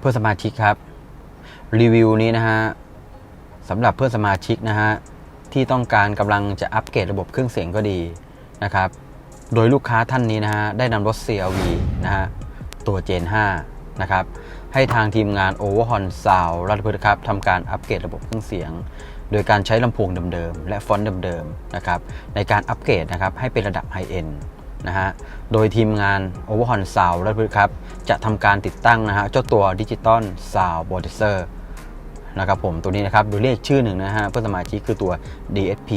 เพื่อสมาชิกครับ รีวิวนี้นะฮะสำหรับเพื่อนสมาชิกนะฮะที่ต้องการกำลังจะอัปเกรดระบบเครื่องเสียงก็ดีนะครับ โดยลูกค้าท่านนี้นะฮะได้นำรถ CRV นะฮะตัว Gen 5นะครับให้ทางทีมงาน Overhaul Sound รัฐพฤครับทำการอัปเกรดระบบเครื่องเสียง โดยการใช้ลำโพงเดิมๆ และฟอนต์เดิมๆนะครับในการอัปเกรดนะครับให้เป็นระดับไฮเอ็น นะฮะ โดยทีมงาน Overhaul Sound รัฐพฤครับ จะทำการติดตั้งนะฮะเจ้าตัวดิจิตอล Sound b o d i z e r นะครับผมตัวนี้นะครับดยเรียกชื่อหนึ่งนะฮะเพื่อสมาชิกคือตัว DSP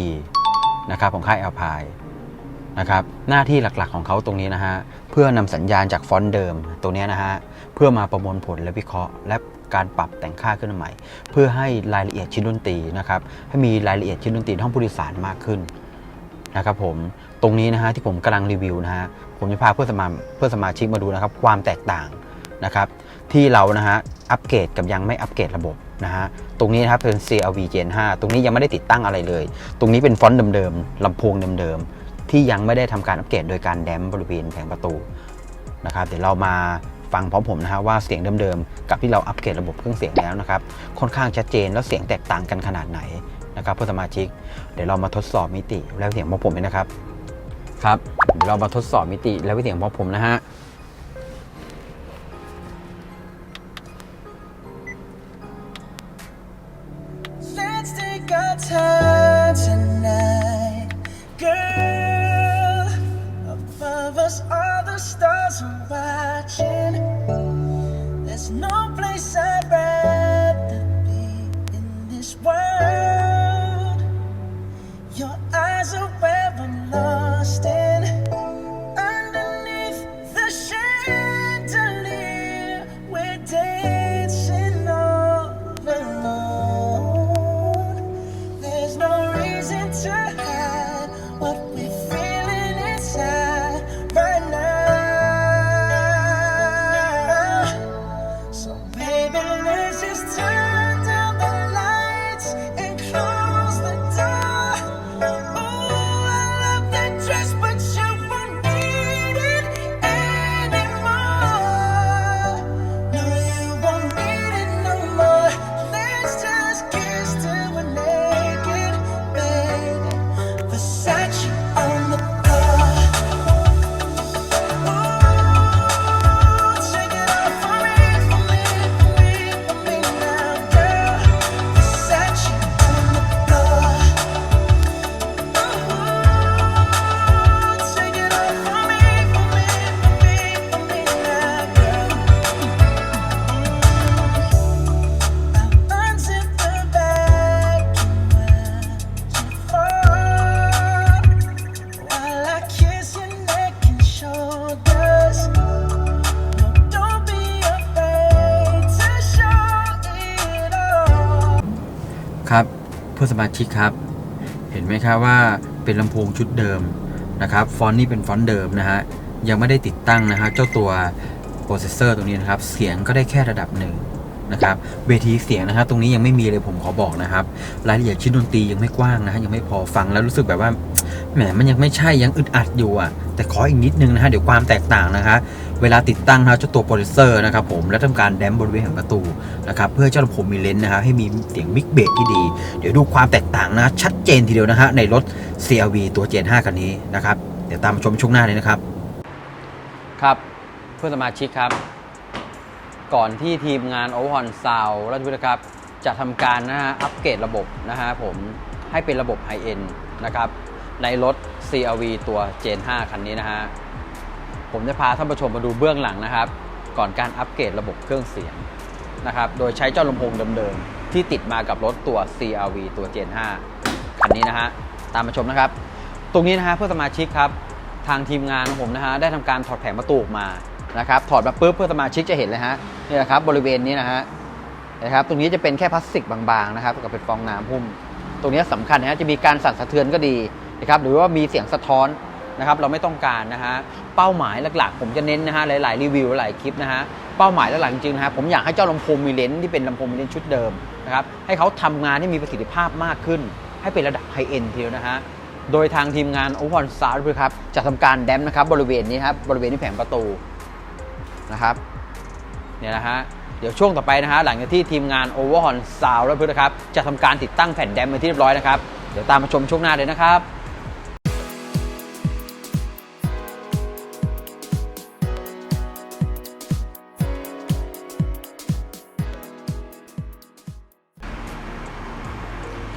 นะครับของค่าย Alpine นะครับหน้าที่หลักๆของเขาตรงนี้นะฮะเพื่อนำสัญญาณจากฟอนต์เดิมตัวนี้นะฮะเพื่อมาประมวลผลและวิเคราะห์ และการปรับแต่งค่าขึ้นมาใหม่ เพื่อให้รายละเอียดชิ้นดนตรีนะครับให้มีรายละเอียดชิ้นดนตรีในห้องผู้โดยสารมากขึ้น นะครับผมตรงนี้นะฮะที่ผมกำลังรีวิวนะฮะผมจะพาเพื่อนสมาเพื่อนสมาชิกมาดูนะครับความแตกต่างนะครับที่เรานะฮะอัปเกรดกับยังไม่อัปเกรดระบบนะฮะตรงนี้นะครับเป็น CLV Gen 5 ตรงนี้ยังไม่ได้ติดตั้งอะไรเลย ตรงนี้เป็นฟอนต์เดิมๆลำโพงเดิมๆที่ยังไม่ได้ทำการอัปเกรดโดยการแดมบริเวณแผงประตูนะครับเดี๋ยวเรามาฟังพร้อมผมนะฮะว่าเสียงเดิมๆกับที่เราอัปเกรดระบบเครื่องเสียงแล้วนะครับค่อนข้างชัดเจนแล้วเสียงแตกต่างกันขนาดไหน นะครับเพื่อนสมาชิก เดี๋ยวเรามาทดสอบมิติและเสียงพร้อมผมเลยนะครับ ครับ เดี๋ยวเรามาทดสอบมิติและเสียงพร้อมผมนะฮะ Let's Your eyes are where I'm lost ครับเพื่อนสมาชิกครับ เห็นไหมครับว่าเป็นลำโพงชุดเดิมนะครับฟอนต์นี่เป็นฟอนต์เดิมนะฮะยังไม่ได้ติดตั้งนะฮะเจ้าตัวโปรเซสเซอร์ตรงนี้นะครับ เสียงก็ได้แค่ระดับหนึ่งนะครับเวทีเสียงนะครับตรงนี้ยังไม่มีเลยผมขอบอกนะครับ รายละเอียดชิ้นดนตรียังไม่กว้างนะฮะยังไม่พอฟังแล้วรู้สึกแบบว่า แหมมันยังไม่ใช่ยังอึดอัดอยู่อะ แต่ขออีกนิดนึงนะฮะเดี๋ยวความแตกต่างนะคะ เวลาติดตั้งนะเจ้าตัวโปรเซสเซอร์นะครับผมและทำการแดมบริเวณของประตูนะครับเพื่อเจ้าลำโพงมีเลนส์นะฮะให้มีเสียงมิกเบสที่ดี เดี๋ยวดูความแตกต่างนะชัดเจนทีเดียวนะฮะในรถ CRV ตัว Gen 5คันนี้นะครับเดี๋ยวตามชมช่วงหน้าเลยนะครับ ครับเพื่อนสมาชิกครับ ก่อนที่ทีมงานโอวอร์ฮอนซาวราชบุรีครับ จะทำการนะฮะอัปเกรดระบบนะฮะผมให้เป็นระบบไฮเอ็นนะครับ ในรถ CRV ตัว Gen 5 คันนี้นะฮะ ผมจะพาท่านผู้ชมมาดูเบื้องหลังนะครับ ก่อนการอัปเกรดระบบเครื่องเสียงนะครับ โดยใช้เจ้าลำโพงเดิมๆ ที่ติดมากับรถตัว CRV ตัว Gen 5 คันนี้นะฮะ ตามมาชมนะครับ ตรงนี้นะฮะเพื่อสมาชิกครับ ทางทีมงานของผมนะฮะได้ทำการถอดแผงประตูออกมานะครับ ถอดมาปุ๊บเพื่อสมาชิกจะเห็นเลยฮะ นี่แหละครับบริเวณนี้นะฮะนะครับ ตรงนี้จะเป็นแค่พลาสติกบางๆนะครับกับเป็นฟองน้ำหุ้ม ตรงนี้สำคัญนะฮะจะมีการสั่นสะเทือนก็ดี นะครับหรือว่ามีเสียงสะท้อนนะครับเราไม่ต้องการนะฮะเป้าหมายหลักๆ ผมจะเน้นนะฮะหลาย ๆ รีวิวหลายคลิปนะฮะเป้าหมายหลักๆจริงๆนะฮะผมอยากให้เจ้าลำโพงมีเลนส์ที่เป็นลำโพงมีเลนส์ชุดเดิมนะครับให้เขาทำงานที่มีประสิทธิภาพมากขึ้น ให้เป็นระดับไฮเอ็นทีเดียวนะฮะโดยทางทีมงานโอ e อนซาร์ครับจะทำการแดมนะครับบริเวณนี้ครับบริเวณที่แผงประตูนะครับเนี่ยนะฮะเดี๋ยวช่วงต่อไปนะฮะหลังจากที่ทีมงาน Overhaul Sound แล้วเพื่อนะครับจะทำการติดตั้งแผ่นแดมไปนที่เรียบร้อยนะครับเดี๋ยวตามมาชมช่วงหน้าเลยนะครับ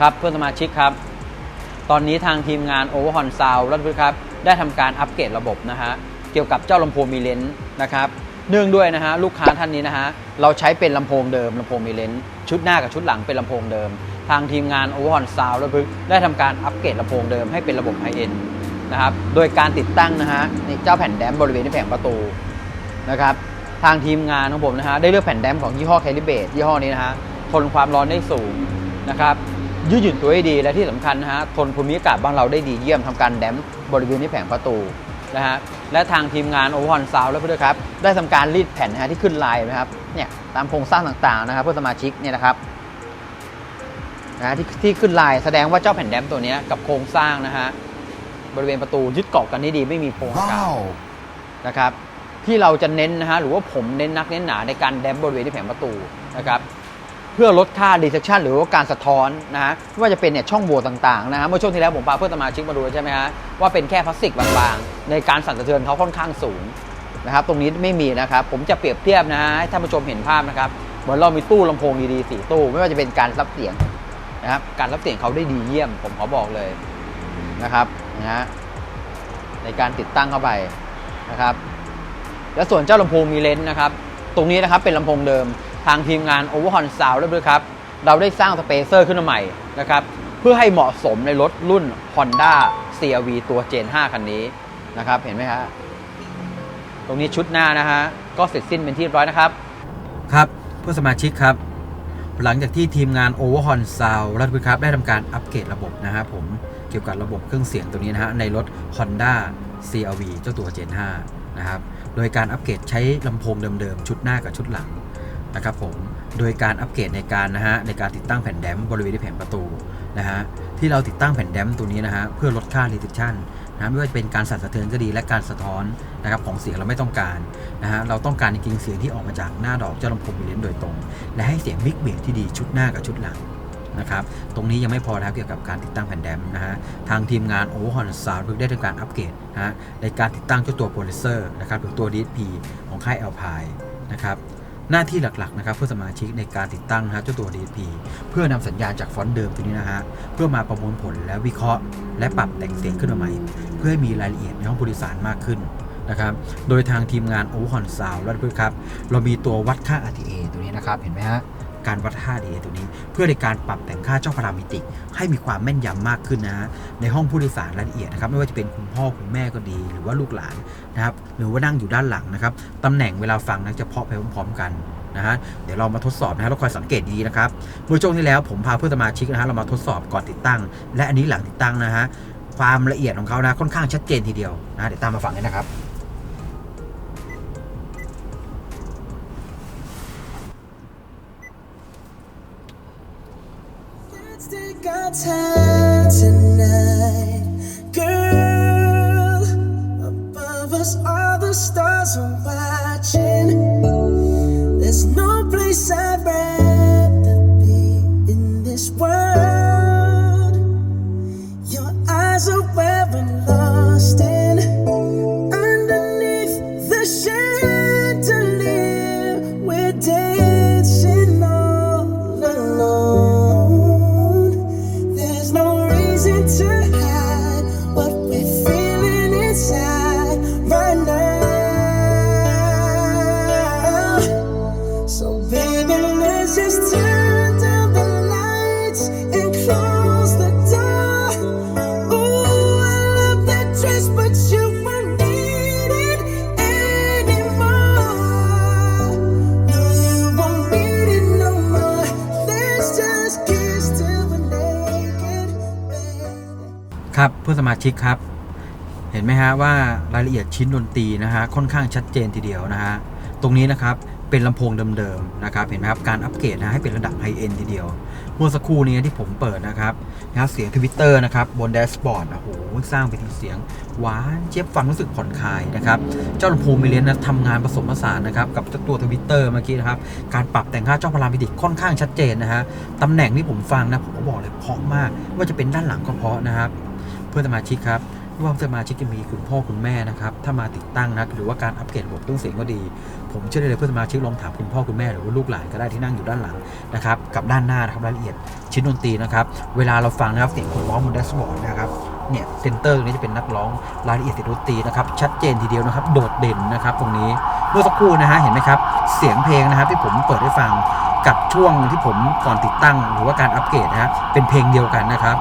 ครับเพื่อนสมาชิกครับ ตอนนี้ทางทีมงาน Overhaul Sound รัฐพุทธครับ ได้ทำการอัปเกรดระบบนะฮะเกี่ยวกับเจ้าลำโพงมีเลนส์นะครับเนื่องด้วยนะฮะลูกค้าท่านนี้นะฮะเราใช้เป็นลำโพงเดิมลำโพงมีเลนส์ชุดหน้ากับชุดหลังเป็นลำโพงเดิม ทางทีมงาน Overhaul Sound รัฐพุทธได้ทำการอัปเกรดลำโพงเดิมให้เป็นระบบ High End นะครับโดยการติดตั้งนะฮะในเจ้าแผ่นแดมบริเวณที่แผงประตูนะครับทางทีมงานของผมนะฮะได้เลือกแผ่นแดมของยี่ห้อแคลิเบตยี่ห้อนี้นะฮะทนความร้อนได้สูงนะครับ ยืดหยุ่นตัวได้ดีและที่สำคัญนะฮะทนภูมิอากาศบ้านเราได้ดีเยี่ยมทำการแดมบริเวณที่แผงประตูนะฮะและทางทีมงานโอเวอร์ฮอนซาวแล้วเพื่อนครับได้ทำการรีดแผ่นนะฮะที่ขึ้นลายนะครับเนี่ยตามโครงสร้างต่างๆนะครับเพื่อสมาชิกเนี่ยนะครับนะฮะที่ที่ขึ้นลายแสดงว่าเจ้าแผ่นแดมตัวเนี้ยกับโครงสร้างนะฮะบริเวณประตูยึดเกาะกันได้ดีไม่มีโพรงอากาศนะครับที่เราจะเน้นนะฮะหรือว่าผมเน้นนักเน้นหนาในการแดมบริเวณที่แผงประตูนะครับ เพื่อลดค่า deflection หรือว่าการสะท้อนนะฮะไม่ว่าจะเป็นเนี่ยช่องโหว่ต่างๆนะฮะเมื่อช่วงที่แล้วผมพาเพื่อนสมาชิกมาดูใช่ไหมฮะว่าเป็นแค่พลาสติกบางๆ ในการสั่นสะเทือนเขาค่อนข้างสูงนะครับตรงนี้ไม่มีนะครับผมจะเปรียบเทียบนะฮะให้ท่านผู้ชมเห็นภาพนะครับเหมือนเรามีตู้ลำโพงดีๆสี่ตู้ ไม่ว่าจะเป็นการรับเสียงนะครับการรับเสียงเขาได้ดีเยี่ยม ผมขอบอกเลยนะครับนะฮะในการติดตั้งเข้าไปนะครับ และส่วนเจ้าลำโพงมีเลนส์นะครับ ตรงนี้นะครับเป็นลำโพงเดิม ทางทีมงาน Overhaul Sound เรียบร้อยครับ เราได้สร้างสเปเซอร์ขึ้นมาใหม่นะครับ เพื่อให้เหมาะสมในรถรุ่น Honda CRV ตัว Gen 5 คันนี้นะครับ เห็นไหมฮะ ตรงนี้ชุดหน้านะฮะ ก็เสร็จสิ้นเป็นที่เรียบร้อยนะครับ ครับเพื่อสมาชิกครับ หลังจากที่ทีมงาน Overhaul Sound รัฐบุรีครับได้ทำการอัปเกรดระบบนะฮะผมเกี่ยวกับระบบเครื่องเสียงตัวนี้นะฮะในรถ Honda CRV เจ้าตัว Gen 5นะครับ โดยการอัปเกรดใช้ลำโพงเดิมๆ ชุดหน้ากับชุดหลัง นะครับผมโดยการอัปเกรดในการนะฮะในการติดตั้งแผ่นแดมบริเวณที่แผงประตูนะฮะที่เราติดตั้งแผ่นแดมตัวนี้นะฮะเพื่อลดค่า reflection นะไม่ว่าจะเป็นการสั่นสะเทือนก็ดีและการสะท้อนนะครับของเสียงเราไม่ต้องการนะฮะเราต้องการจริงๆเสียงที่ออกมาจากหน้าดอกเจ้าลำโพงมีเลนส์โดยตรง และให้เสียงบิ๊กเบสที่ดีชุดหน้ากับชุดหลังนะครับตรงนี้ยังไม่พอนะครับเกี่ยวกับการติดตั้งแผ่นแดมนะฮะทางทีมงาน Overhaul Sound ได้ทำการอัปเกรดนะฮะในการติดตั้งเจ้าตัวโปรเลเซอร์นะครับหรือตัว DSP ของค่าย Alpine นะครับ หน้าที่หลักๆนะครับเพื่อสมาชิกในการติดตั้งนะฮะเจ้าตัว DSP เพื่อนำสัญญาณจากฟอนต์เดิมตัวนี้นะฮะเพื่อมาประมวลผลและวิเคราะห์ และปรับแต่งเสียงขึ้นมาใหม่ เพื่อให้มีรายละเอียดในห้องผู้โดยสารมากขึ้นนะครับ โดยทางทีมงานโอเวอร์คอนซาวด์และเพื่อครับ เรามีตัววัดค่า RTA ตัวนี้นะครับ เห็นไหมฮะ การวัดค่า RTA ตัวนี้ เพื่อในการปรับแต่งค่าเจ้าพารามิติ ให้มีความแม่นยำมากขึ้นนะ ในห้องผู้โดยสารรายละเอียดนะครับไม่ว่าจะเป็นคุณพ่อคุณแม่ก็ดี หรือว่าลูกหลานนะครับหรือว่านั่งอยู่ด้านหลังนะครับตำแหน่งเวลาฟังนะจะเพาะไปพร้อมๆกันนะฮะเดี๋ยวเรามาทดสอบนะฮะเราคอยสังเกตดีนะครับเมื่อช่วงที่แล้วผมพาเพื่อนสมาชิกนะฮะเรามาทดสอบก่อนติดตั้ง และอันนี้หลังติดตั้งนะฮะความละเอียดของเขานะค่อนข้างชัดเจนทีเดียวนะเดี๋ยวตามมาฟังกันนะครับ tonight, girl. Above us, all the stars are watching. There's no place I'd ครับเพื่อสมาชิกครับ เห็นไหมฮะว่ารายละเอียดชิ้นดนตรีนะฮะค่อนข้างชัดเจนทีเดียวนะฮะตรงนี้นะครับเป็นลำโพงเดิมๆนะครับเห็นไหมครับการอัปเกรดนะให้เป็นระดับไฮเอ็นทีเดียวเมื่อสักครู่นี้ที่ผมเปิดนะครับนะบเสียงทวิตเตอร์นะครับบนแดชบอร์ดโอ้โหสร้างเป็นเสียงหวานเจี๊ยบฟังรู้สึกผ่อนคลายนะครับเจ้าลำโพงมิเลนนะทำงานผสมผสานนะครับกับตัวทวิตเตอร์เมื่อกี้นะครับการปรับแต่งค่าเจ้าพารามิดิค่อนข้างชัดเจนนะฮะตำแหน่งที่ผมฟังนะผมก็บอกเลยเพาะมากว่าจะเป็นด้านหลังก็เพาะนะครับ พื่อนสมาชิกครับไม่ว่าสมาชิกจะมีคุณพ่อคุณแม่นะครับ ถ้ามาติดตั้งนะหรือว่าการอัปเกรดระบบเครื่องเสียงก็ดี ผมเชื่อได้เลยเพื่อนสมาชิกลองถามคุณพ่อคุณแม่หรือว่าลูกหลานก็ได้ที่นั่งอยู่ด้านหลังนะครับกับด้านหน้านะครับรายละเอียดชิ้นดนตรีนะครับ เวลาเราฟังนะครับเสียงคนร้องบนแดชบอร์ดนะครับเนี่ยเซนเตอร์ตรงนี้จะเป็นนักร้องรายละเอียดเสียงดนตรีนะครับชัดเจนทีเดียวนะครับ โดดเด่นนะครับ ตรงนี้เมื่อสักครู่นะฮะเห็นไหมครับ เสียงเพลงนะครับที่ผมเปิดให้ฟังกับช่วงที่ผมก่อนติดตั้ง หรือว่าการอัปเกรดนะฮะเป็นเพลงเดียวกันนะครับ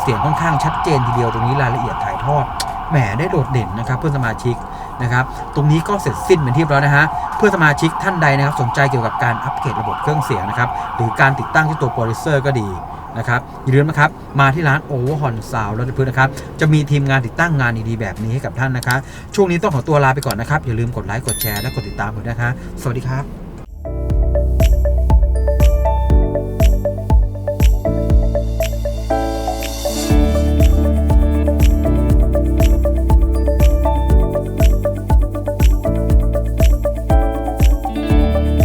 เสียงค่อนข้างชัดเจนทีเดียวตรงนี้รายละเอียดถ่ายทอดแหมได้โดดเด่นนะครับเพื่อนสมาชิกนะครับตรงนี้ก็เสร็จสิ้นเป็นที่เรียบร้อยนะฮะเพื่อนสมาชิกท่านใดนะครับสนใจเกี่ยวกับการอัปเกรดระบบเครื่องเสียงนะครับหรือการติดตั้งที่ตัวโปรดิวเซอร์ก็ดีนะครับอย่าลืมนะครับมาที่ร้าน Overhorn Sound แล้วพื้นนะครับจะมีทีมงานติดตั้งงานดีๆแบบนี้ให้กับท่านนะคะ ช่วงนี้ต้องขอตัวลาไปก่อนนะครับอย่าลืมกดไลค์กดแชร์และกดติดตามผมนะคะ สวัสดีครับ